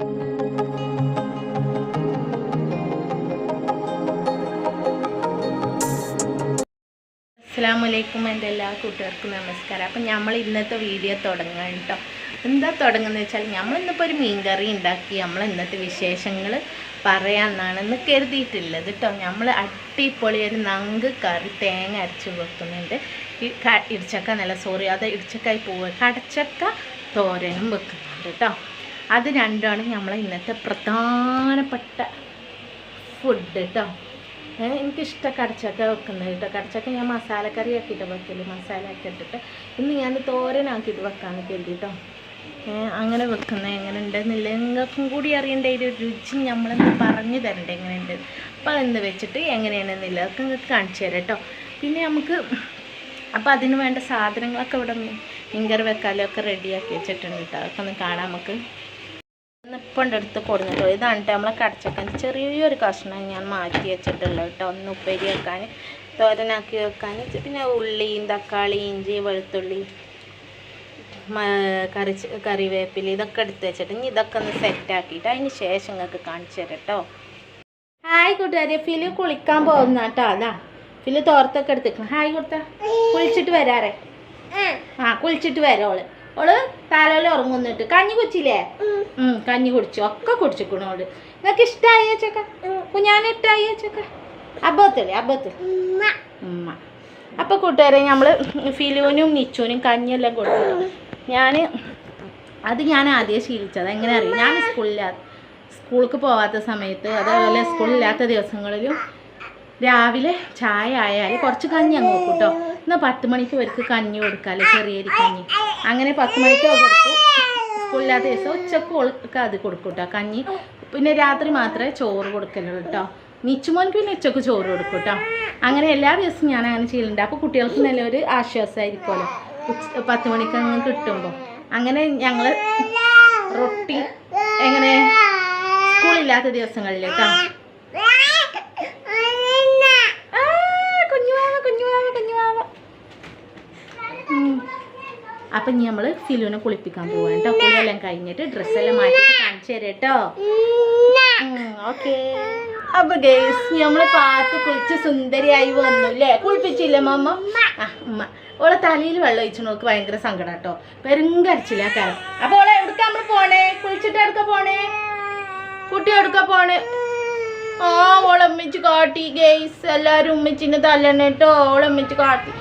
അസ്സാം വലൈക്കും എന്റെ എല്ലാ കൂട്ടുകാർക്കും നമസ്കാരം. അപ്പം നമ്മൾ ഇന്നത്തെ വീഡിയോ തുടങ്ങാൻ കേട്ടോ. എന്താ തുടങ്ങുന്നത് വെച്ചാൽ നമ്മൾ ഇന്നിപ്പോൾ ഒരു മീൻകറി ഉണ്ടാക്കി നമ്മൾ ഇന്നത്തെ വിശേഷങ്ങൾ പറയാമെന്നാണ് ഇന്ന് കരുതിയിട്ടുള്ളത് കേട്ടോ. നമ്മൾ അടിപൊളി ഒരു നങ്ക് കറി തേങ്ങ അരച്ച് വെക്കുന്നുണ്ട്. ഈ ഇടിച്ചക്ക നല്ല സോറി അത് ഇടിച്ചക്കായി പോവുക. കടച്ചക്ക തോരനും വെക്കുന്നുണ്ട് കേട്ടോ. അത് രണ്ടാണ് നമ്മളെ ഇന്നത്തെ പ്രധാനപ്പെട്ട ഫുഡ് കേട്ടോ എനിക്കിഷ്ട കടച്ചൊക്കെ വെക്കുന്നത് കേട്ടോ കടച്ചക്ക ഞാൻ മസാലക്കറി ആക്കിയിട്ട് വെക്കൽ. മസാല ഒക്കെ ഇട്ടിട്ട് ഇന്ന് ഞാൻ തോരനാക്കിയിട്ട് വെക്കാമെന്ന് കരുതി കേട്ടോ ഏ, അങ്ങനെ വെക്കുന്നത് എങ്ങനെ ഉണ്ടെന്നില്ല നിങ്ങൾക്കും കൂടി അറിയേണ്ട ഒരു രുചി നമ്മളെന്ന് പറഞ്ഞു തരണ്ടേ എങ്ങനെയുണ്ട്? അപ്പോൾ അതെന്ന് വെച്ചിട്ട് എങ്ങനെയാണെന്നില്ല അതൊക്കെ നിങ്ങൾക്ക് കാണിച്ചു തരാം കേട്ടോ പിന്നെ നമുക്ക് അപ്പോൾ അതിന് വേണ്ട സാധനങ്ങളൊക്കെ ഇവിടെ മീൻ മീൻകറി വെക്കാലും റെഡിയാക്കി വെച്ചിട്ടുണ്ട് കേട്ടോ അതൊക്കെ ഒന്ന് കാണാം നമുക്ക്. ഇപ്പം എടുത്ത് കൊടുത്തിട്ടോ ഇതാണ് കേട്ടോ നമ്മളെ കടച്ചക്കന്റെ ചെറിയൊരു കഷ്ണം ഞാൻ മാറ്റി വെച്ചിട്ടുള്ളത് കേട്ടോ ഒന്ന് ഉപ്പേരി വെക്കാൻ തോരനാക്കി വെക്കാൻ. പിന്നെ ഉള്ളിയും തക്കാളി ഇഞ്ചി വെളുത്തുള്ളി കറി കറിവേപ്പില ഇതൊക്കെ എടുത്ത് വെച്ചിട്ട് ഇനി ഇതൊക്കെ ഒന്ന് സെറ്റാക്കിയിട്ട് അതിന് ശേഷം നിങ്ങൾക്ക് കാണിച്ചു തരാം കേട്ടോ ഹായ് കൂട്ടുകാരെ ഫിൽ കുളിക്കാൻ പോകുന്ന കേട്ടോ അതാ ഫിൽ തോർത്തൊക്കെ എടുത്തേക്കണം ഹായ് കൊടുത്ത. കുളിച്ചിട്ട് വരാറേ. ആ കുളിച്ചിട്ട് വരാം ഓൾ. ഓൾ തലയിൽ ഉറങ്ങുന്നിട്ട് കഞ്ഞി കുടിച്ചില്ലേ? ഉം, കഞ്ഞി കുടിച്ചു. ഒക്കെ കുടിച്ചിക്കണു ഓൾ. നിങ്ങൾക്ക് ഇഷ്ടമായി വെച്ചക്ക കുഞ്ഞാനിട്ടായി ഇഷ്ടമായി വെച്ചക്ക അബദ്ധത്തിൽ അബദ്ധ. ഉമ്മ. അപ്പോൾ കൂട്ടുകാരെ നമ്മൾ ഫിലുവിനും നിച്ചുവിനും കഞ്ഞിയെല്ലാം കൊടുത്തു. ഞാൻ അത് ഞാൻ ആദ്യം ശീലിച്ചത്. എങ്ങനെ അറിയാം? ഞാൻ സ്കൂളിലാ സ്കൂൾക്ക് പോവാത്ത സമയത്ത് അതേപോലെ സ്കൂളില്ലാത്ത ദിവസങ്ങളിലും രാവിലെ ചായ ആയാൽ കുറച്ച് കഞ്ഞി അങ്ങ് വെക്കും കേട്ടോ എന്നാൽ പത്ത് മണിക്ക് ഇവർക്ക് കഞ്ഞി കൊടുക്കാമല്ലോ ചെറിയ കഞ്ഞി. അങ്ങനെ പത്ത് മണിക്ക് കൊടുക്കും. സ്കൂളില്ലാത്ത ദിവസം ഉച്ചയ്ക്ക് ഓൾക്ക് അത് കൊടുക്കും കേട്ടോ കഞ്ഞി. പിന്നെ രാത്രി മാത്രമേ ചോറ് കൊടുക്കലുള്ളൂ കേട്ടോ നിച്ചുമോൻക്ക് പിന്നെ ഉച്ചയ്ക്ക് ചോറ് കൊടുക്കും കേട്ടോ അങ്ങനെ എല്ലാ ദിവസവും ഞാൻ അങ്ങനെ ചെയ്യലുണ്ട്. അപ്പോൾ കുട്ടികൾക്ക് നല്ലൊരു ആശ്വാസമായിരിക്കുമല്ലോ. ഉച്ച പത്ത് മണിക്ക് അങ്ങ് കിട്ടുമ്പോൾ അങ്ങനെ ഞങ്ങൾ റൊട്ടി എങ്ങനെ? സ്കൂളില്ലാത്ത ദിവസങ്ങളിൽ കേട്ടോ അപ്പം ഇനി നമ്മൾ ഫിലുവിനെ കുളിപ്പിക്കാൻ പോവാണ് കേട്ടോ കുളിയെല്ലാം കഴിഞ്ഞിട്ട് ഡ്രസ്സെല്ലാം മാറ്റിയിട്ട് കാണിച്ചു തരാം കേട്ടോ ഓക്കെ. അപ്പൊ ഗേസ് നമ്മൾ പാത്ത് കുളിച്ച് സുന്ദരിയായി വന്നു അല്ലേ കുളിപ്പിച്ചില്ല മമ്മ ആ ഉമ്മ. ഓളെ തലയിൽ വെള്ളം ഒഴിച്ചു നോക്ക് ഭയങ്കര സങ്കടം കേട്ടോ പെരുങ്കരച്ചില്ല കാരണം അപ്പൊ ഓളെ എവിടക്ക നമ്മൾ പോണേ? കുളിച്ചിട്ട് എടുക്ക പോണേ? കുട്ടി എടുക്ക പോണേ? ആ ഓളെ ഉമ്മിച്ച് കാട്ടി. ഗേസ് എല്ലാരും ഉമ്മിച്ചിന് തല്ലണേട്ടോ ഉമ്മിച്ച് കാട്ടി.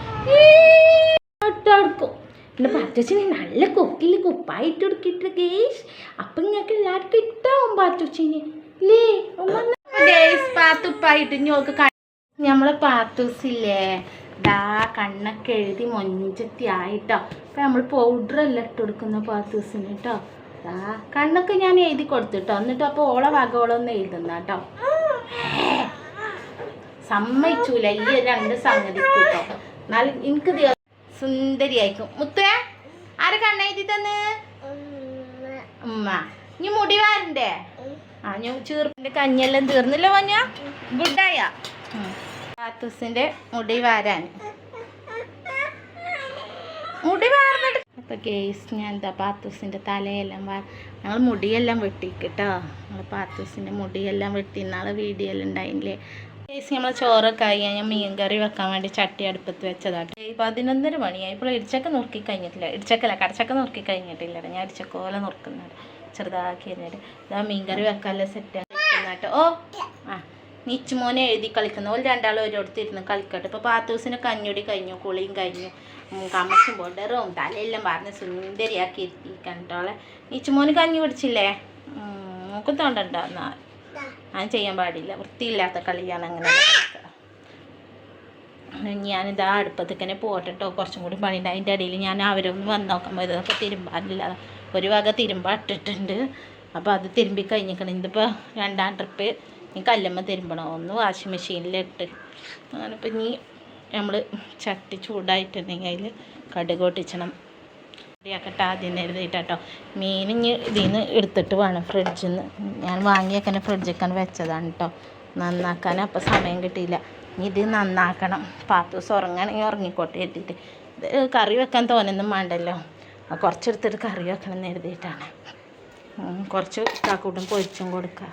ഇട്ടെടുക്കും എന്റെ പാറ്റച്ചിനെ നല്ല കൊക്കിൽ കുപ്പായിട്ട് കൊടുക്കിട്ട് ഗേസ്. അപ്പം ഞങ്ങൾക്ക് എല്ലാവർക്കും ഇട്ടാവും പാത്തുച്ചിനെ ലേ ഗേസ് പാത്തുപ്പായിട്ട് ഞോക്ക് നമ്മളെ പാത്തൂസില്ലേ ദാ കണ്ണൊക്കെ എഴുതി മൊഞ്ചത്തി ആയിട്ടോ. അപ്പം നമ്മൾ പൗഡറെല്ലാം ഇട്ട് കൊടുക്കുന്ന പാത്തൂസിന് കേട്ടോ. ദാ കണ്ണൊക്കെ ഞാൻ എഴുതി കൊടുത്തിട്ടോ. എന്നിട്ട് അപ്പോൾ ഓള വകോളൊന്നും എഴുതുന്ന കേട്ടോ. സമ്മതിച്ചൂല. ഈ രണ്ട് സംഗതി കേട്ടോ. എന്നാലും എനിക്ക് സുന്ദരിയായിരിക്കും. മുത്തേ ആരെ കണ്ണെഴുതി തന്ന്? ഉമ്മ. ഇനി മുടി വാരണ്ടേ? ആ ഞാൻ ചീർപ്പിന്റെ കഞ്ഞെല്ലാം തീർന്നില്ല മഞ്ഞ? ഗുഡായ. പാത്തൂസിന്റെ മുടി വാരാൻ. മുടി വാർന്നിട്ട്. അപ്പൊ കേസ് ഞാൻ എന്താ പാത്തൂസിന്റെ തലയെല്ലാം വാ ഞങ്ങൾ മുടിയെല്ലാം വെട്ടിക്കിട്ടോ ഞങ്ങൾ പാത്തൂസിന്റെ മുടിയെല്ലാം വെട്ടി. നാളെ വീഡിയോ എല്ലാം ഉണ്ടായില്ലേ? കേസ് നമ്മൾ ചോറൊക്കെ ആയി ഞാൻ മീൻ കറി വെക്കാൻ വേണ്ടി ചട്ടി അടുപ്പത്ത് വെച്ചതാണ് ഈ പതിനൊന്നര മണിയായി. ഇപ്പോൾ ഇടിച്ചക്ക നുറുക്കി കഴിഞ്ഞിട്ടില്ല. ഇടിച്ചക്കല്ല കടച്ചക്ക നുറുക്കി കഴിഞ്ഞിട്ടില്ല ഞാൻ ഇടിച്ചക്കോല നുറുക്കുന്നുണ്ട് ചെറുതാക്കി കഴിഞ്ഞിട്ട്. ഇതാ മീൻ കറി വെക്കാനുള്ള സെറ്റ് കേട്ടോ ഓ ആ നിച്ചുമോനെ എഴുതി കളിക്കുന്ന. ഒരു രണ്ടാളും ഓരോരുത്തിരുന്ന് കളിക്കട്ടെ. ഇപ്പോൾ പാത്തൂസിന് കഞ്ഞുടി കഴിഞ്ഞു കുളിയും കഴിഞ്ഞു. കമ്മസും ബോർഡറും തലയെല്ലാം പറഞ്ഞ് സുന്ദരിയാക്കി ഇരുത്തിക്കണ്ടോളെ നിച്ചുമോന് കഞ്ഞി പിടിച്ചില്ലേ മൂക്കും തോണ്ടണ്ടോ? എന്നാ ഞാൻ ചെയ്യാൻ പാടില്ല. വൃത്തിയില്ലാത്ത കളിയാണ് അങ്ങനെ ഞാനിതാ അടുപ്പത്തേക്കന്നെ പോട്ടിട്ടോ കുറച്ചും കൂടി പണിയുണ്ട്. അതിന്റെ ഇടയിൽ ഞാൻ അവരൊന്ന് വന്ന് നോക്കുമ്പോൾ ഇതൊക്കെ തിരുമ്പാനില്ല. ഒരു വക തിരുമ്പ ഇട്ടിട്ടുണ്ട്. അപ്പോൾ അത് തിരുമ്പി കഴിഞ്ഞിരിക്കണം. ഇതിപ്പോൾ രണ്ടാം ട്രിപ്പ് ഇനി കല്ലമ്മ തിരുമ്പണം. ഒന്ന് വാഷിംഗ് മെഷീനിലിട്ട് അങ്ങനെ ഇപ്പം ഇനി നമ്മൾ ചട്ടി ചൂടായിട്ടുണ്ടെങ്കിൽ അതിൽ കടുക് പൊട്ടിച്ചണം. റെഡിയാക്കട്ടെ ആദ്യം എഴുതിയിട്ട് മീൻ ഇനി ഇതിൽ നിന്ന് എടുത്തിട്ട് വേണം ഫ്രിഡ്ജിൽ നിന്ന് ഞാൻ വാങ്ങിയൊക്കെ ഫ്രിഡ്ജിൽ വെച്ചതാണ് കേട്ടോ നന്നാക്കാൻ അപ്പോൾ സമയം കിട്ടിയില്ല. ഇനി ഇത് നന്നാക്കണം. പാത്തൂസ് ഉറങ്ങണമെങ്കിൽ ഉറങ്ങിക്കോട്ടെ എഴുതിയിട്ട് ഇത് കറി വെക്കാൻ തോനൊന്നും വേണ്ടല്ലോ. കുറച്ചെടുത്തിട്ട് കറി വെക്കണം എന്ന് എഴുതിയിട്ടാണ് കുറച്ച് കാക്കൂട്ടും പൊരിച്ചും കൊടുക്കുക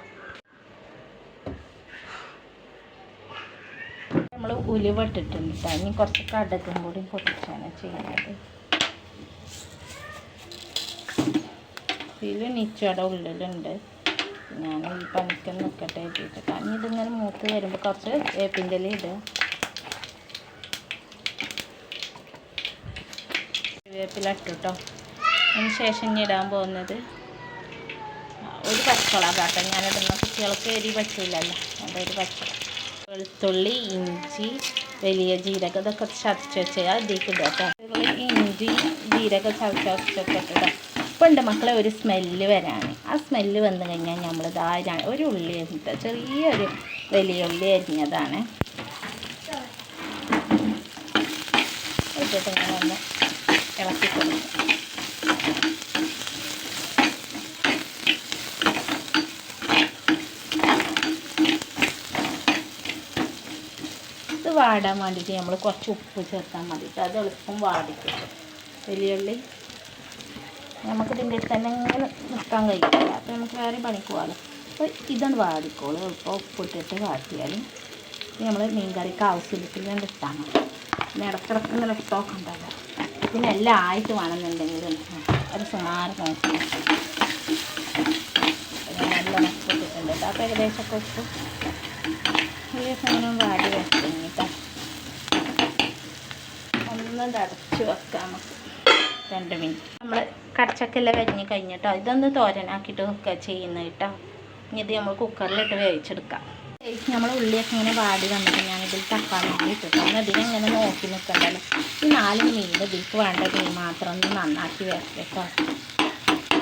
നമ്മൾ ഉലുവ ഇട്ടിട്ടുണ്ട് കേട്ടോ ഇനി കുറച്ച് കടകും കൂടി പൊട്ടിച്ചാണ് ചെയ്യുന്നത്. ഇതിൽ നിച്ചയുടെ ഉള്ളിലുണ്ട്. ഞാൻ ഈ പണിക്ക് നിൽക്കട്ടെ എഴുതിയിട്ട് കാരണം ഇതിങ്ങനെ മൂത്ത് വരുമ്പോൾ കുറച്ച് വേപ്പിന്റെ ഇടുക. വേപ്പില ഇട്ടു കേട്ടോ അതിന് ശേഷം ഇനി ഇടാൻ പോകുന്നത് ഒരു പച്ചമുളക് കേട്ടോ ഞാനിടുന്ന കുട്ടികൾക്ക് എരി പറ്റില്ലല്ലോ ഒരു പച്ചമുളക്. വെളുത്തുള്ളി ഇഞ്ചി വലിയ ജീരകം ഇതൊക്കെ ചതച്ച് വെച്ചാൽ അതിലേക്ക് ഇടുക കേട്ടോ ഇഞ്ചി ജീരകം ചതച്ച് വെച്ചൊക്കെ ഇട്ടിടാം ഇപ്പം ഉണ്ട് മക്കളെ ഒരു സ്മെല്ല് വരാണ് ആ സ്മെല്ല് വന്നു കഴിഞ്ഞാൽ നമ്മൾ ഇതാ ഒരു ഉള്ളി അരിഞ്ഞിട്ട് ചെറിയൊരു വലിയ ഉള്ളി അരിഞ്ഞതാണ്. ഇട്ടിട്ട് ഇളക്കി ഇത് വാടാൻ വേണ്ടിയിട്ട് നമ്മൾ കുറച്ച് ഉപ്പ് ചേർത്താൽ മതി. അത് എളുപ്പം വാടിക്കിട്ടും. വലിയുള്ളി നമുക്ക് ഇതിന്റെ തന്നെ ഇങ്ങനെ നിൽക്കാൻ കഴിയില്ല. അപ്പോൾ നമുക്ക് വേറെ പണിക്ക് പോകാമല്ലോ അപ്പോൾ ഇതാണ് വാടിക്കോളൂ. എളുപ്പം ഉപ്പിട്ടിട്ട് വാട്ടിയാൽ നമ്മൾ മീൻ കറിക്ക് ആവശ്യത്തിൽ ഞാൻ ഇട്ടാൽ മതി പിന്നെ ഇടക്കിടക്ക് ഇങ്ങനെ ഇട്ടൊക്കെ ഉണ്ടല്ലോ പിന്നെ എല്ലാം ആയിട്ട് വേണമെന്നുണ്ടെങ്കിലും ഒരു സുമാറ് നോക്കി. നല്ല ഉപ്പിട്ടിട്ടുണ്ട് കേട്ടോ. അപ്പോൾ ഏകദേശമൊക്കെ ഉപ്പ് ഈ സാധനം വാടി വെച്ചിട്ടോ ഒന്ന് അടച്ചു വെക്കാം നമുക്ക്. രണ്ട് മിനിറ്റ്. നമ്മൾ കടച്ചക്കെല്ലാം വരിഞ്ഞ് കഴിഞ്ഞിട്ടോ ഇതൊന്ന് തോരനാക്കിയിട്ട് വെക്കുക ചെയ്യുന്നത് കേട്ടോ. ഇനി ഇത് നമ്മൾ കുക്കറിലിട്ട് വേവിച്ചെടുക്കാം. നമ്മൾ ഉള്ളിയൊക്കെ ഇങ്ങനെ വാടി വന്നിട്ട് ഞാൻ ഇതിൽ തക്കാളി ഇട്ടിട്ട് അങ്ങനെ ഇതിനെങ്ങനെ നോക്കി നിൽക്കണ്ടല്ലോ ഈ നാല് മീൻ ഇതിലേക്ക് വേണ്ട മീൻ മാത്രം ഒന്ന് നന്നാക്കി വരട്ടോ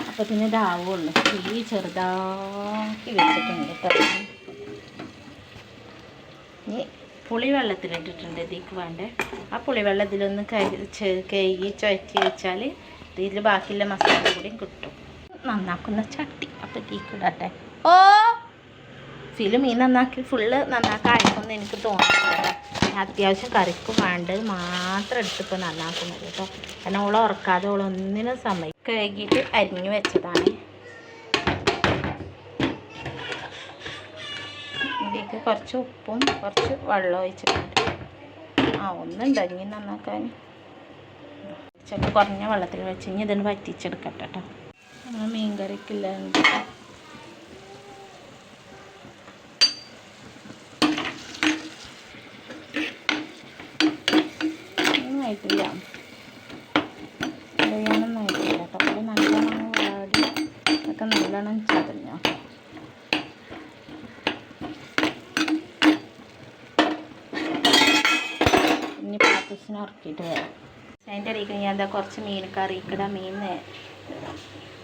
അപ്പോൾ പിന്നെ ഇതാവുള്ളൂ. ഈ ചെറുതാക്കി വെച്ചിട്ടുണ്ട് കേട്ടോ. ഇനി പുളി ഇതിക്ക് വേണ്ടേ. ആ പുളി വെള്ളത്തിലൊന്ന് കഴുകി ചുഴറ്റി വെച്ചാൽ ഇതിൽ ബാക്കിയുള്ള മസാല കൂടിയും കിട്ടും. നന്നാക്കുന്ന ചട്ടി അപ്പം ഇതിലേക്ക് ഇടട്ടെ. ഓ ഫിലും ഈ നന്നാക്കി ഫുള്ള് നന്നാക്കായിരിക്കും എനിക്ക് തോന്നുന്നില്ല അത്യാവശ്യം കറിക്ക് വേണ്ടത് മാത്രം എടുത്തിപ്പോൾ നന്നാക്കുന്നത് കേട്ടോ. കാരണം ഓളെ ഉറക്കാതെ ഓളൊന്നിനും സമയം കഴുകിയിട്ട് അരിഞ്ഞു വെച്ചതാണ്. കുറച്ച് ഉപ്പും കുറച്ച് വെള്ളം ഒഴിച്ചിട്ടുണ്ട്. ആ ഒന്നുണ്ട് ഇനി നന്നാക്കാൻ. ചിലപ്പോൾ കുറഞ്ഞ വെള്ളത്തിൽ വെച്ച് ഇനി ഇതിന് വറ്റിച്ചെടുക്കട്ടെ കേട്ടോ നമ്മൾ മീൻ കറിക്കില്ല ആയിട്ടില്ല അറിയാനൊന്നും ആയിട്ടില്ല കേട്ടോ അപ്പോൾ നല്ലോണം വാടി ഒക്കെ നല്ലോണം ചതഞ്ഞോ ഇനി പാപ്പസിനെ ഉറക്കിയിട്ട് വരാം. അതിന്റെ ഇടയ്ക്ക് ഞാൻ എന്താ കുറച്ച് മീൻ കറിക്കിട മീൻ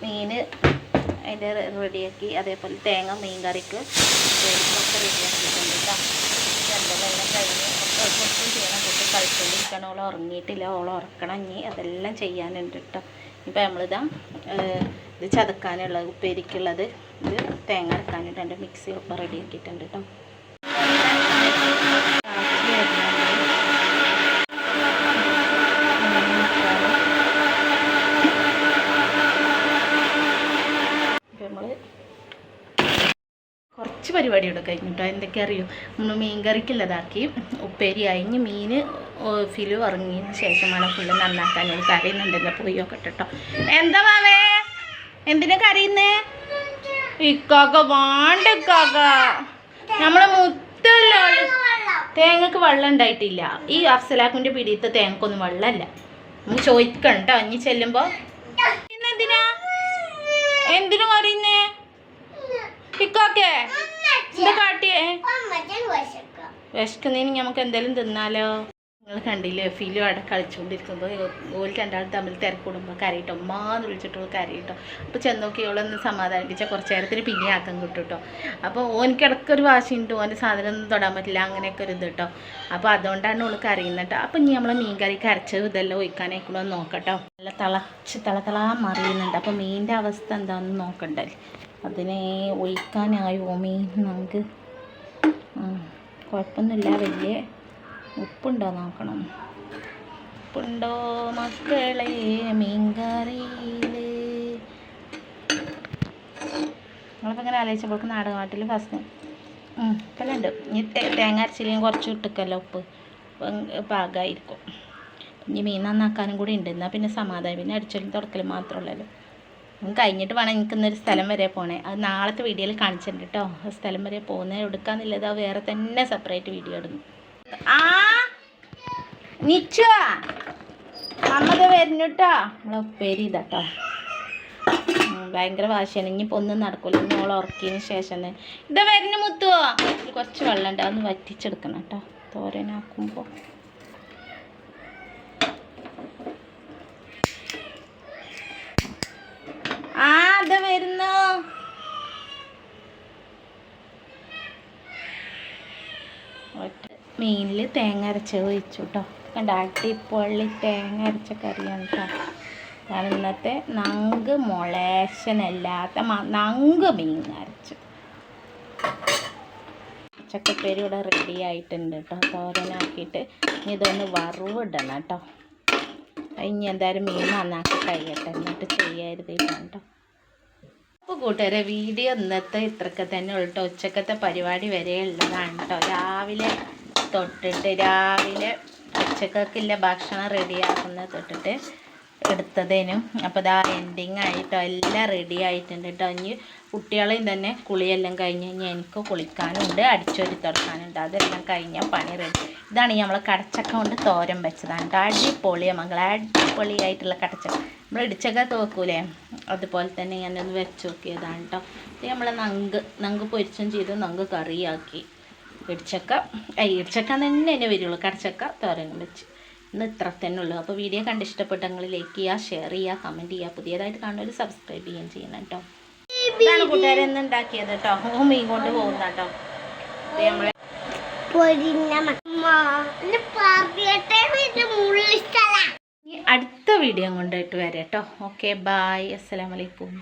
മീൻ അതിന്റെ റെഡിയാക്കി അതേപോലെ തേങ്ങ മീൻ കറിക്ക് ഒക്കെ റെഡിയാക്കിയിട്ടുണ്ട് കേട്ടോ. കഴിഞ്ഞ് ഒക്കെ കുട്ടും ചെയ്യണം. ഓളെ ഉറങ്ങിയിട്ടില്ല. ഓൾ ഉറക്കണം. ഇനി അതെല്ലാം ചെയ്യാനുണ്ട് കേട്ടോ. ഇപ്പം നമ്മളിതാ ഇത് ചതക്കാനുള്ളത് ഉപ്പേരിക്കുള്ളത് ഇത് തേങ്ങ അരക്കാനായിട്ടുണ്ട് മിക്സി ഒക്കെ റെഡിയാക്കിയിട്ടുണ്ട് കേട്ടോ. പരിപാടിയോടെ കഴിഞ്ഞിട്ടോ? എന്തൊക്കെ അറിയോ? നമ്മൾ മീൻ കറിക്കുള്ളതാക്കി. ഉപ്പേരി അയിഞ്ഞ് മീൻ ഫിലു ഇറങ്ങിയതിന് ശേഷമാണ് ഫുള്ള് നന്നാക്കാൻ ഒരു കറിയുന്നുണ്ടെന്ന് പോയി കേട്ടോ എന്താ മാവേ എന്തിനാ കറിയുന്നേ ഇക്കാക്ക വാണ്ട ഇക്കാക്ക. നമ്മളെ മുത്തല്ലോ തേങ്ങക്ക് വെള്ളം ഉണ്ടായിട്ടില്ല. ഈ അഫ്സലാക്കിന്റെ പിടിയത്തെ തേങ്ങക്കൊന്നും വെള്ളമല്ല. നമ്മൾ ചോദിക്കണ്ടോ? ഇനി ചെല്ലുമ്പോ. ഇന്നെന്തിനാ? എന്തിനു കറിയുന്നേ ഇക്കാക്കേ. എന്താ കാട്ടിയേ? വിശക്കുന്നതിന് നമുക്ക് എന്തെങ്കിലും തിന്നാലോ? നിങ്ങൾ കണ്ടില്ലേ ഫീലും അവിടെ കളിച്ചുകൊണ്ടിരിക്കുമ്പോൾ ഓൽ രണ്ടാളും തമ്മിൽ തിരക്കൂടുമ്പോൾ കരയിട്ടോ? ഉമ്മാന്ന് വിളിച്ചിട്ട് കരയിട്ടോ? അപ്പോൾ ചെന്നോക്കി ഓളൊന്ന് സമാധാനിപ്പിച്ചാൽ കുറച്ച് നേരത്തിന് പിന്നെ ആക്കം കിട്ടും കേട്ടോ അപ്പോൾ ഓനിക്ക് ഇടയ്ക്കൊരു വാശിയുണ്ട് ഓന്റെ സാധനം ഒന്നും തൊടാൻ പറ്റില്ല അങ്ങനെയൊക്കെ ഒരു ഇത് കേട്ടോ അപ്പോൾ അതുകൊണ്ടാണ് ഓൾക്ക് അറിയുന്നത് അപ്പോൾ ഇനി നമ്മളെ മീൻ കറി കരച്ചത് ഇതെല്ലാം ഒഴിക്കാനായിക്കൂടെ നോക്കട്ടോ. നല്ല തിളച്ച് തിളത്തിളാ മറിയുന്നുണ്ട്. അപ്പോൾ മീനിന്റെ അവസ്ഥ എന്താണെന്ന് നോക്കണ്ടേ? അതിനെ ഒഴിക്കാനായോ ഓമി. നമുക്ക് കുഴപ്പമൊന്നുമില്ല. വലിയ ഉപ്പുണ്ടോ നോക്കണം. ഉപ്പുണ്ടോ മക്കളെ? മീൻകറിയിൽ നമ്മളിപ്പോൾ ഇങ്ങനെ ആലോചിച്ചപ്പോൾ നാടകമാട്ടിൽ ഫസ്റ്റ് ഇപ്പം ഉണ്ട് ഇനി തേങ്ങ അരച്ചില്ലെങ്കിൽ കുറച്ച് ഇട്ടിക്കല്ലോ ഉപ്പ്. പാകമായിരിക്കും ഇനി മീൻ നന്നാക്കാനും കൂടി ഉണ്ട്. എന്നാൽ പിന്നെ സമാധാനം. പിന്നെ അടിച്ചലും തുറക്കലും മാത്രമല്ലല്ലോ കഴിഞ്ഞിട്ട് വേണം എനിക്ക് ഇന്നൊരു സ്ഥലം വരെ പോണേ. അത് നാളത്തെ വീഡിയോയിൽ കാണിച്ചിട്ടുണ്ട് കേട്ടോ ആ സ്ഥലം വരെ പോകുന്നത് എടുക്കാന്നില്ലത്. ആ വേറെ തന്നെ സെപ്പറേറ്റ് വീഡിയോ ഇടുന്നു. ആ നിച്ചോ അമ്മത് വരുന്നു കേട്ടോ നമ്മളെ ഉപ്പേരി ഇതാട്ടോ ഭയങ്കര വാശിയാണ്. ഇനിയിപ്പോൾ ഒന്നും നടക്കില്ല ഇനി ഉറക്കിയതിന് ശേഷം ഇത് വരുന്നു മുത്തുവോ. കുറച്ച് വെള്ളം ഉണ്ട് അതൊന്ന് വറ്റിച്ചെടുക്കണം കേട്ടോ തോരനാക്കുമ്പോൾ ആ അത് വരുന്നു മീനിൽ തേങ്ങ അരച്ച് ഒഴിച്ചു കേട്ടോ കണ്ട? അടിപൊളി തേങ്ങ അരച്ച കറിയാണ് കേട്ടോ ഞാൻ ഇന്നത്തെ നങ്ക് മുളേശനല്ലാത്ത നങ്ക് മീൻ അരച്ചു ചക്കപ്പേരി ഇവിടെ റെഡി ആയിട്ടുണ്ട് കേട്ടോ തോരനാക്കിയിട്ട് ഇനി ഇതൊന്ന് വറവിടണം കേട്ടോ ഇനി എന്തായാലും മീൻ നന്നാക്കി കഴിയട്ടെ. എന്നിട്ട് ചെയ്യരുത് കേട്ടോ അപ്പോൾ കൂട്ടുകാരെ വീഡിയോ ഇന്നത്തെ ഇത്രയൊക്കെ തന്നെ ഉള്ളു ഉച്ചക്കത്തെ പരിപാടി വരെ ഉള്ളതാണ് കേട്ടോ രാവിലെ തൊട്ടിട്ട് രാവിലെ ഉച്ചക്കൊക്കില്ല ഭക്ഷണം റെഡിയാക്കുന്ന തൊട്ടിട്ട് എടുത്തതിനും. അപ്പോൾ ഇതാ എൻഡിങ് ആയിട്ടോ എല്ലാം റെഡി ആയിട്ടുണ്ട് കേട്ടോ ഇനി കുട്ടികളെയും തന്നെ കുളിയെല്ലാം കഴിഞ്ഞ് കഴിഞ്ഞാൽ എനിക്ക് കുളിക്കാനുണ്ട് അടിച്ചൊരി തുറക്കാനുണ്ട് അതെല്ലാം കഴിഞ്ഞാൽ പണി റെഡി ഇതാണ് ഈ നമ്മളെ കടച്ചക്ക കൊണ്ട് തോരൻ വെച്ചതാണ് കേട്ടോ അടിപൊളിയാണ് മകളെ അടിപൊളിയായിട്ടുള്ള കടച്ചക്ക. നമ്മൾ ഇടിച്ചക്ക തോക്കൂലേ അതുപോലെ തന്നെ ഞാനൊന്ന് വെച്ച് നോക്കിയതാണ് കേട്ടോ ഇത് നമ്മൾ നങ്ക് നങ്ക് പൊരിച്ചും ചെയ്ത് നങ്ക് കറിയാക്കി. ഇടിച്ചക്ക ഇടിച്ചക്ക തന്നെ തന്നെ വരുള്ളൂ. കടച്ചക്ക തോരനും വെച്ച്. ഇന്ന് ഇത്ര തന്നെ ഉള്ളൂ. അപ്പോൾ വീഡിയോ കണ്ട് ഇഷ്ടപ്പെട്ടെങ്കിൽ ലൈക്ക് ചെയ്യുക ഷെയർ ചെയ്യുക കമന്റ് ചെയ്യുക. പുതിയതായിട്ട് കാണുന്നവർ സബ്സ്ക്രൈബ് ചെയ്യുകയും ചെയ്യണം കേട്ടോ. ഇതാണ് കൂട്ടുകാരെ ഉണ്ടാക്കിയത് കേട്ടോ. ഓ മീൻ കൊണ്ട് പോകുന്ന കേട്ടോ. പൊരിഞ്ഞ പറയട്ടെ അടുത്ത വീഡിയോ കൊണ്ടായിട്ട് വരാം കേട്ടോ. ഓക്കെ ബായ് അസ്സലാമലൈക്കും